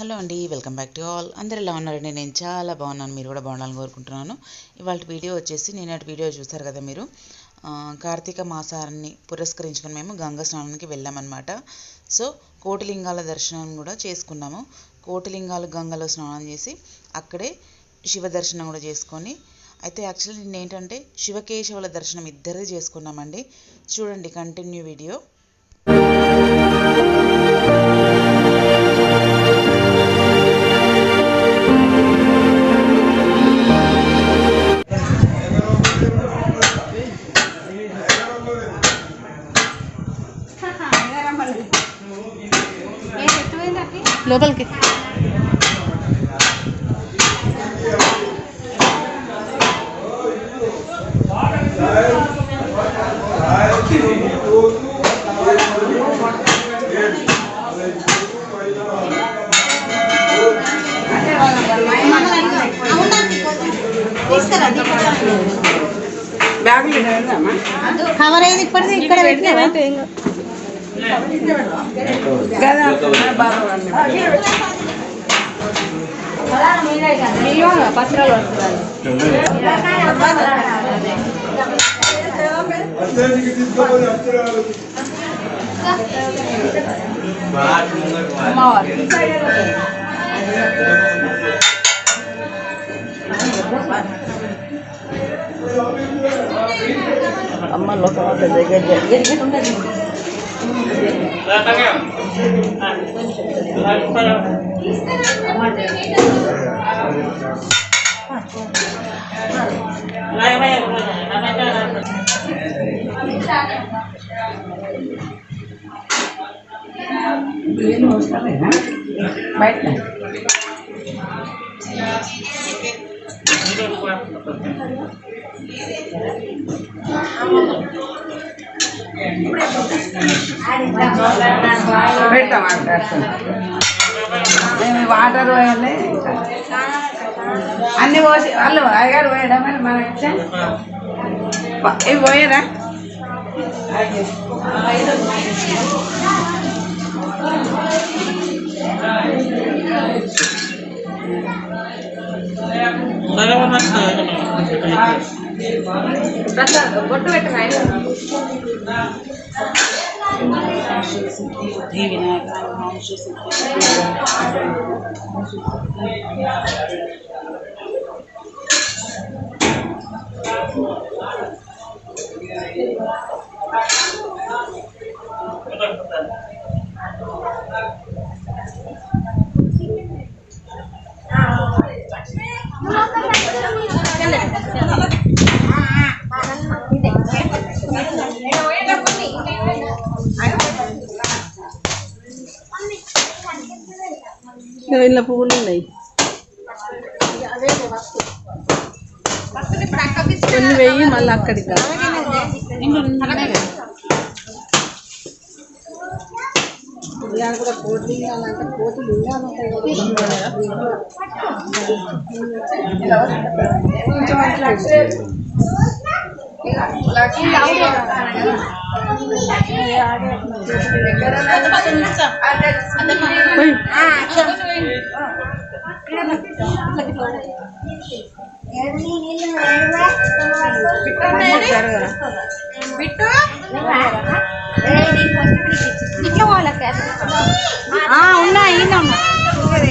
Hello అండి welcome back to all. అందరు ఎలా ఉన్నారండి? నేను చాలా బాగున్నాను మీరు కూడా బాగుండాలని కోరుకుంటున్నాను. ఇవాళ వీడియో వచ్చేసి నిన్నటి వీడియో చూస్తారు కదా మీరు. కార్తీక మాసాన్ని పురస్కరించుకొని మేము గంగా స్నానానికి వెళ్ళామన్నమాట. సో కోటిలింగాల దర్శనం కూడా చేసుకున్నాము. కోటిలింగాలు గంగలో స్నానం చేసి అక్కడే శివ దర్శనం కూడా చేసుకొని అయితే యాక్చువల్లీ నేను ఏంటంటే శివకేశవుల దర్శనం ఇద్దరే చేసుకున్నామండి. చూడండి కంటిన్యూ వీడియో. లోపలికి కవర్ అయింది ఇప్పటిది ఇక్కడ పెట్టినా పత్రాలు వస్తున్నాయి అమ్మ లోకం దగ్గర बैठ పెడతాం మేము వాటర్ పోయాలి. అన్నీ పోసి వాళ్ళు అయ్యగారు పోయడం మరి మనకి ఇవి పోయారా? Thank you. బొట్టు పెట్టిన సిద్ధి వినాయక వంశ సిద్ధి ఇలా పువ్వులు ఉన్నాయి కొన్ని వెయ్యి మళ్ళీ అక్కడికి రా. పోయి. ఉన్నాయి ఈయన ఉన్నా శివాయ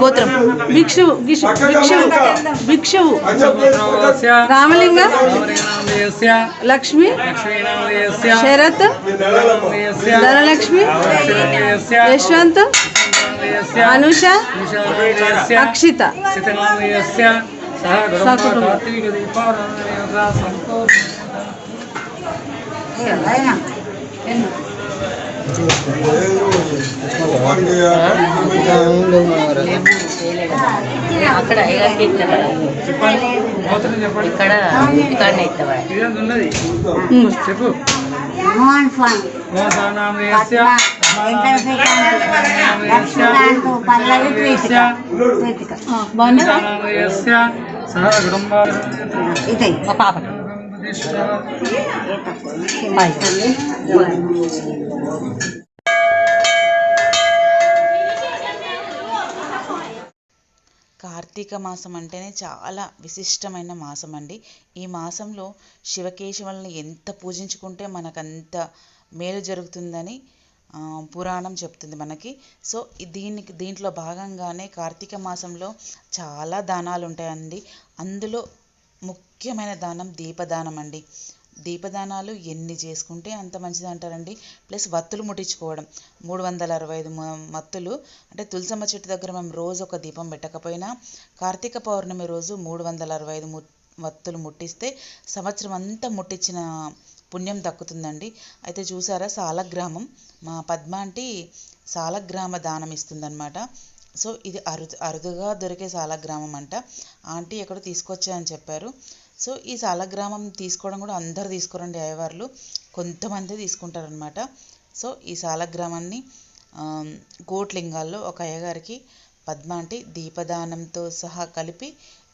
గోత్రం. భిక్షువు భిక్షువు. భిక్షువు. రామలింగ. లక్ష్మి. శరత్. ధనలక్ష్మి. యశ్వంత్. అనుష. అక్షిత. అక్కడ ఇక్కడ ఇక్కడ చెప్పు మోహన్ లక్ష్మీకాంత్ పల్లవి ప్రీతిక ఇదే. మా పాప. కార్తీక మాసం అంటేనే చాలా విశిష్టమైన మాసం అండి ఈ మాసంలో శివకేశవుల్ని ఎంత పూజించుకుంటే మనకంత మేలు జరుగుతుందని పురాణం చెప్తుంది మనకి. సో దీనికి దీంట్లో భాగంగానే కార్తీక మాసంలో చాలా దానాలు ఉంటాయండి. అందులో ముఖ్యమైన దానం దీపదానం అండి. దీపదానాలు ఎన్ని చేసుకుంటే అంత మంచిది అంటారండి. ప్లస్ వత్తులు ముట్టించుకోవడం. మూడు వందల అరవై ఐదు మత్తులు. అంటే తులసమ్మ చెట్టు దగ్గర మేము రోజు ఒక దీపం పెట్టకపోయినా కార్తీక పౌర్ణమి రోజు మూడు వందల అరవై ఐదు ము వత్తులు ముట్టిస్తే సంవత్సరం అంతా ముట్టించిన పుణ్యం దక్కుతుందండి. అయితే చూసారా సాలగ్రామం. మా పద్మ అంటే సాలగ్రామ దానం ఇస్తుందన్నమాట. సో ఇది అరుదు అరుదుగా దొరికే సాలగ్రామం అంట. ఆంటీ ఎక్కడో తీసుకొచ్చాయని చెప్పారు. సో ఈ సాలగ్రామం తీసుకోవడం కూడా అందరు తీసుకోరండి అయ్యవార్లు. కొంతమంది తీసుకుంటారనమాట సో ఈ సాలగ్రామాన్ని కోట్లింగాల్లో ఒక అయ్యగారికి పద్మ అంటే దీపదానంతో సహా కలిపి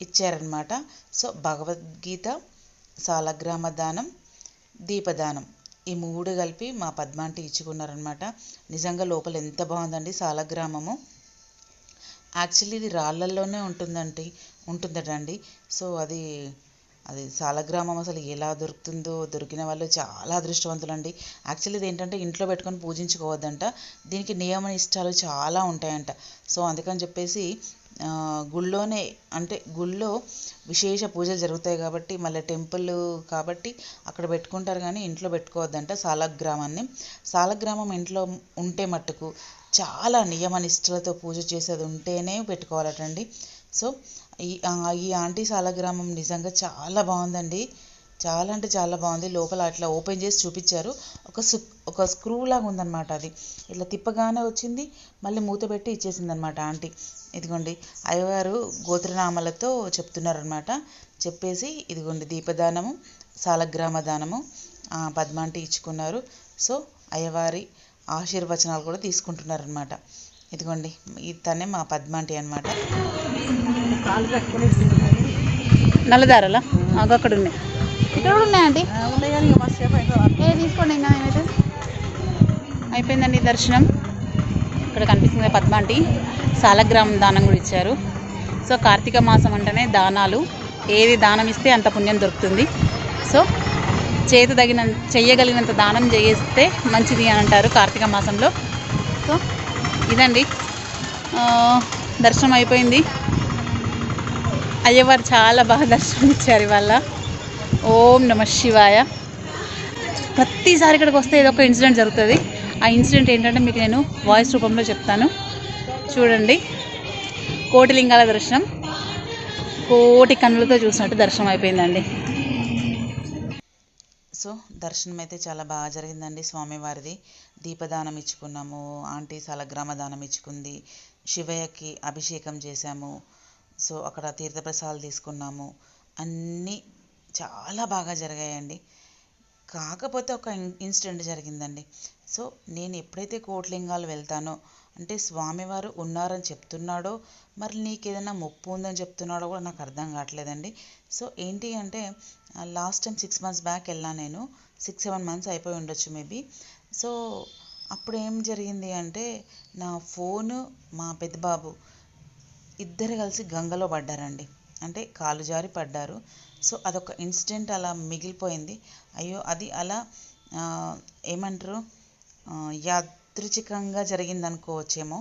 ఇచ్చారనమాట సో భగవద్గీత సాలగ్రామ దానం దీపదానం. ఈ మూడు కలిపి మా పద్మాంటి ఇచ్చుకున్నారనమాట నిజంగా లోపల ఎంత బాగుందండి సాలగ్రామము. యాక్చువల్లీ ఇది రాళ్ళల్లోనే ఉంటుందండి ఉంటుందటండి. సో అది అది సాలగ్రామం అసలు ఎలా దొరుకుతుందో దొరికిన వాళ్ళు చాలా అదృష్టవంతులండి. యాక్చువల్లీ ఇది ఏంటంటే ఇంట్లో పెట్టుకొని పూజించుకోవద్దంట. దీనికి నియమ నిష్టాలు చాలా ఉంటాయంట. సో అందుకని చెప్పేసి గుళ్ళోనే అంటే గుళ్ళో విశేష పూజలు జరుగుతాయి కాబట్టి మళ్ళీ టెంపుల్ కాబట్టి అక్కడ పెట్టుకుంటారు కానీ ఇంట్లో పెట్టుకోవద్దంట సాలగ్రామాన్ని సాలగ్రామం ఇంట్లో ఉంటే మట్టుకు చాలా నియమ నిష్ఠలతో పూజ చేసేది ఉంటేనే పెట్టుకోవాలటండి. సో ఈ ఈ ఆంటీ సాలగ్రామం నిజంగా చాలా బాగుందండి. చాలా అంటే చాలా బాగుంది. లోపల అట్లా ఓపెన్ చేసి చూపించారు. ఒక సు ఒక స్క్రూ లాగా ఉందన్నమాట అది. ఇట్లా తిప్పగానే వచ్చింది. మళ్ళీ మూత పెట్టి ఇచ్చేసింది అనమాట ఆంటీ. ఇదిగోండి అయ్యవారు గోత్రనామాలతో చెప్తున్నారనమాట చెప్పేసి ఇదిగోండి దీపదానము సాలగ్రామ దానము పద్మాంటి ఇచ్చుకున్నారు. సో అయ్యవారి ఆశీర్వచనాలు కూడా తీసుకుంటున్నారనమాట ఇదిగోండి ఈ తనే మా పద్మాంటి అనమాట నల్లదారలా? అక్కడ ఉన్నాయి? ఇక్కడ కూడా ఉన్నాయండి ఏ తీసుకోండి ఇంకా అయిపోయిందండి దర్శనం. ఇక్కడ కనిపిస్తుంది పద్మ ఆంటీ సాలగ్రామం దానం కూడా ఇచ్చారు. సో కార్తీక మాసం అంటేనే దానాలు. ఏది దానం ఇస్తే అంత పుణ్యం దొరుకుతుంది. సో చేతి తగిన చెయ్యగలిగినంత దానం చేస్తే మంచిది అని అంటారు కార్తీక మాసంలో. సో ఇదండి. దర్శనం అయిపోయింది. అయ్యవారు చాలా బాగా దర్శనం ఇచ్చారు ఇవాళ. ఓం నమ శివాయ. ప్రతిసారి ఇక్కడికి వస్తే ఏదో ఒక ఇన్సిడెంట్ జరుగుతుంది. ఆ ఇన్సిడెంట్ ఏంటంటే మీకు నేను వాయిస్ రూపంలో చెప్తాను. చూడండి. కోటి లింగాల దర్శనం. కోటి కన్నులతో చూసినట్టు దర్శనం అయిపోయిందండి. సో దర్శనం అయితే చాలా బాగా జరిగిందండి స్వామివారిది. దీపదానం ఇచ్చుకున్నాము ఆంటీ సలగ్రామ దానం ఇచ్చుకుంది శివయ్యకి అభిషేకం చేశాము సో అక్కడ తీర్థప్రసాదాలు తీసుకున్నాము. అన్నీ చాలా బాగా జరిగాయండి. కాకపోతే ఒక ఇన్- ఇన్సిడెంట్ జరిగిందండి. సో నేను ఎప్పుడైతే కోట్లింగాలు వెళ్తానో అంటే స్వామివారు ఉన్నారని చెప్తున్నాడో మరి నీకు ఏదైనా ముప్పు ఉందని చెప్తున్నాడో కూడా నాకు అర్థం కావట్లేదండి. సో ఏంటి అంటే last time six months back వెళ్ళాను నేను. సిక్స్ సెవెన్ మంత్స్ అయిపోయి ఉండొచ్చు మేబీ సో అప్పుడు ఏం జరిగింది అంటే నా ఫోను మా పెద్దబాబు ఇద్దరు కలిసి గంగలో పడ్డారండి. అంటే కాలు జారి పడ్డారు. సో అదొక ఇన్సిడెంట్ అలా మిగిలిపోయింది. అయ్యో అది అలా ఏమంటారు? యాద్ యాదృచ్ఛికంగా జరిగింది అనుకోవచ్చేమో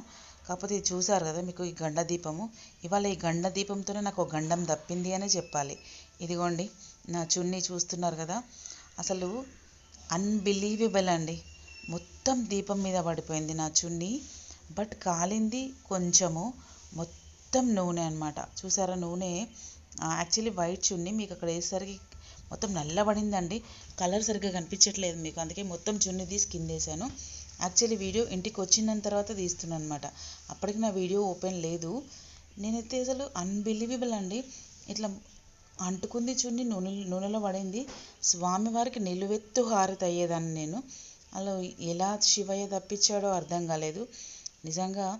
కాకపోతే ఇది చూసారు కదా మీకు ఈ గండ దీపము ఇవాళ ఈ గండ దీపంతోనే నాకు ఒక గండం తప్పింది అనే చెప్పాలి. ఇదిగోండి నా చున్నీ చూస్తున్నారు కదా. అసలు అన్బిలీవబుల్ అండి. మొత్తం దీపం మీద పడిపోయింది నా చున్నీ. బట్ కాలింది కొంచెము మొత్తం నూనె అన్నమాట. చూసారా నూనె? యాక్చువల్లీ వైట్ చున్నీ మీకు అక్కడ వేసేసరికి మొత్తం నల్లబడిందండి. కలర్ సరిగ్గా కనిపించట్లేదు మీకు. అందుకే మొత్తం చున్నీ తీసి కింద వేసాను యాక్చువల్లీ వీడియో ఇంటికి వచ్చిన తర్వాత తీస్తున్నాను అనమాట అప్పటికి నా వీడియో ఓపెన్ లేదు. నేనైతే అసలు అన్బిలీవబుల్ అండి. ఇట్లా అంటుకుంది చున్ని నూనె నూనెలో పడింది. స్వామివారికి నిలువెత్తు హారతి అయ్యేదాన్ని నేను. అలా ఎలా శివయ్య తప్పించాడో అర్థం కాలేదు. నిజంగా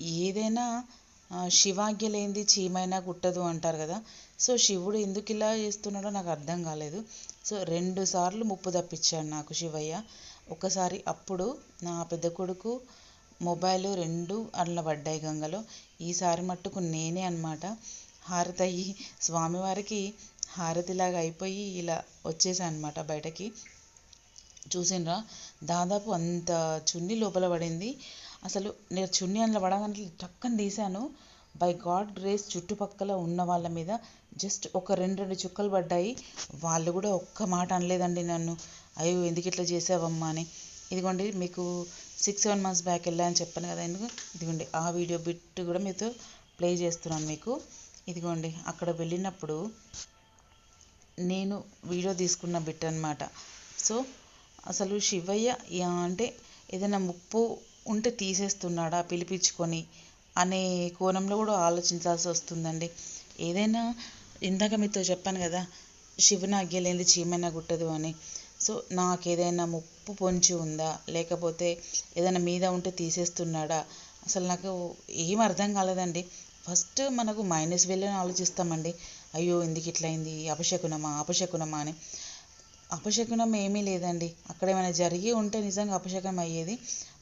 ఏదైనా ఆ, శివాజ్ఞ లేనిది చీమైనా కుట్టదు అంటారు కదా. సో శివుడు ఎందుకు ఇలా చేస్తున్నాడో నాకు అర్థం కాలేదు. సో రెండు సార్లు ముప్పు తప్పించాడు నాకు శివయ్య. ఒకసారి అప్పుడు నా పెద్ద కొడుకు మొబైల్ రెండు అందులో పడ్డాయి గంగలో. ఈసారి మట్టుకు నేనే అనమాట హారతి అయ్యి స్వామివారికి హారతిలాగా అయిపోయి ఇలా వచ్చేసాను అనమాట బయటకి. చూసినరా దాదాపు అంత చున్నీ లోపల పడింది. అసలు నేను చున్నీ అందులో పడగానే టక్కన తీశాను. బై గాడ్ గ్రేస్ చుట్టుపక్కల ఉన్న వాళ్ళ మీద జస్ట్ ఒక రెండు రెండు చుక్కలు పడ్డాయి. వాళ్ళు కూడా ఒక్క మాట అనలేదండి నన్ను. అయ్యో ఎందుకు ఇట్లా చేసావమ్మా అని. ఇదిగోండి మీకు సిక్స్ సెవెన్ మంత్స్ బ్యాక్ వెళ్ళాను చెప్పాను కదా ఎందుకు? ఇదిగోండి ఆ వీడియో బిట్ కూడా మీతో ప్లే చేస్తున్నాను మీకు. ఇదిగోండి అక్కడ వెళ్ళినప్పుడు నేను వీడియో తీసుకున్న బిట్ అనమాట సో అసలు శివయ్య యా అంటే ఏదైనా ముప్పు ఉంటే తీసేస్తున్నాడా పిలిపించుకొని అనే కోణంలో కూడా ఆలోచించాల్సి వస్తుందండి. ఏదైనా ఇందాక మీతో చెప్పాను కదా శివుని ఆజ్ఞ లేనిది చీమైనా గుట్టదు అని. సో నాకు ఏదైనా ముప్పు పొంచి ఉందా? లేకపోతే ఏదైనా మీద ఉంటే తీసేస్తున్నాడా? అసలు నాకు ఏం అర్థం కాలేదండి. ఫస్ట్ మనకు మైనస్ వెళ్ళని ఆలోచిస్తామండి. అయ్యో ఎందుకు ఇట్లా అయింది అపశకునమా? అపశకునమా అని. అపశకునం ఏమీ లేదండి. అక్కడ ఏమైనా జరిగి ఉంటే నిజంగా అపశకం అయ్యేది.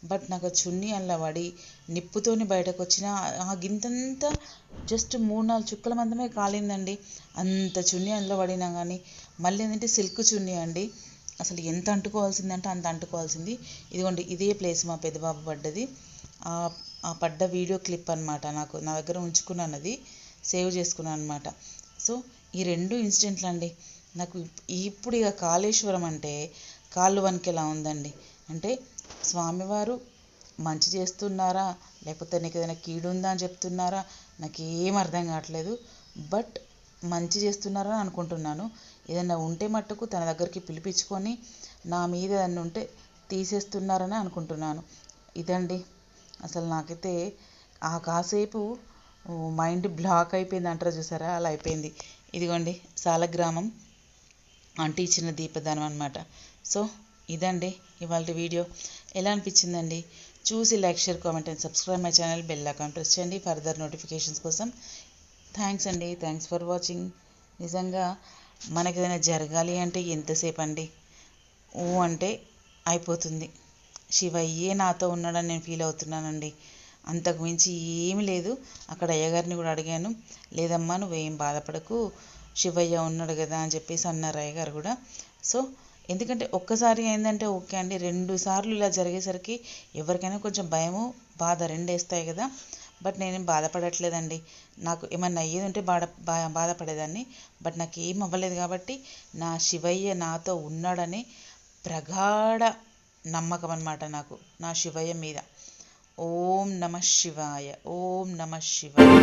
బట్ నాకు చున్నీ అందులో పడి నిప్పుతోని బయటకు వచ్చిన ఆ గింతంతా జస్ట్ మూడు నాలుగు చుక్కల మందమే కాలిందండి. అంత చున్నీ అందులో పడినా కానీ మళ్ళీ ఏంటంటే సిల్క్ చున్నీ అండి. అసలు ఎంత అంటుకోవాల్సిందంటే అంత అంటుకోవాల్సింది. ఇదిగోండి ఇదే ప్లేస్ మా పెద్దబాబు పడ్డది. ఆ పడ్డ వీడియో క్లిప్ అనమాట నాకు. నా దగ్గర ఉంచుకున్నాను అది సేవ్ చేసుకున్నాను అనమాట సో ఈ రెండు ఇన్సిడెంట్లు అండి నాకు ఇప్పుడు ఇక కాళేశ్వరం అంటే కాళ్ళు వణికేలా ఉందండి. అంటే స్వామివారు మంచి చేస్తున్నారా? లేకపోతే నీకు ఏదైనా కీడు ఉందా అని చెప్తున్నారా? నాకు ఏం అర్థం కావట్లేదు. బట్ మంచి చేస్తున్నారని అనుకుంటున్నాను. ఏదైనా ఉంటే మట్టుకు తన దగ్గరికి పిలిపించుకొని నా మీద ఏదైనా ఉంటే తీసేస్తున్నారని అనుకుంటున్నాను. ఇదండి. అసలు నాకైతే ఆ కాసేపు మైండ్ బ్లాక్ అయిపోయింది అంటారు చూసారా? అలా అయిపోయింది. ఇదిగోండి సాలగ్రామం. ఆంటీ ఇచ్చిన దీపదానం అనమాట సో ఇదండి ఇవాళ వీడియో. ఎలా అనిపించిందండి? చూసి like share comment and subscribe my channel bell account press చేయండి. ఫర్దర్ నోటిఫికేషన్స్ కోసం. థ్యాంక్స్ అండి. Thanks for watching. నిజంగా మనకి ఏదైనా జరగాలి అంటే ఎంతసేపు అండి ఊ అంటే అయిపోతుంది. శివయ్యే నాతో ఉన్నాడని నేను ఫీల్ అవుతున్నానండి. అంతకు మించి ఏమీ లేదు. అక్కడ అయ్యగారిని కూడా అడిగాను. లేదమ్మా నువ్వేం బాధపడకు. శివయ్య ఉన్నాడు కదా అని చెప్పేసి అన్నారు అయ్యగారు కూడా. సో ఎందుకంటే ఒక్కసారి ఏంటంటే ఓకే అండి. రెండు సార్లు ఇలా జరిగేసరికి ఎవరికైనా కొంచెం భయము బాధ రెండు వేస్తాయి కదా. బట్ నేనేం బాధపడట్లేదండి. నాకు ఏమన్నా అయ్యేది ఉంటే బాధ బా- బాధపడేదాన్ని. బట్ నాకు ఏం అవ్వలేదు కాబట్టి నా శివయ్య నాతో ఉన్నాడని ప్రగాఢ నమ్మకం అన్నమాట నాకు నా శివయ్య మీద. ఓం నమ శివాయ ఓం నమ శివాయ.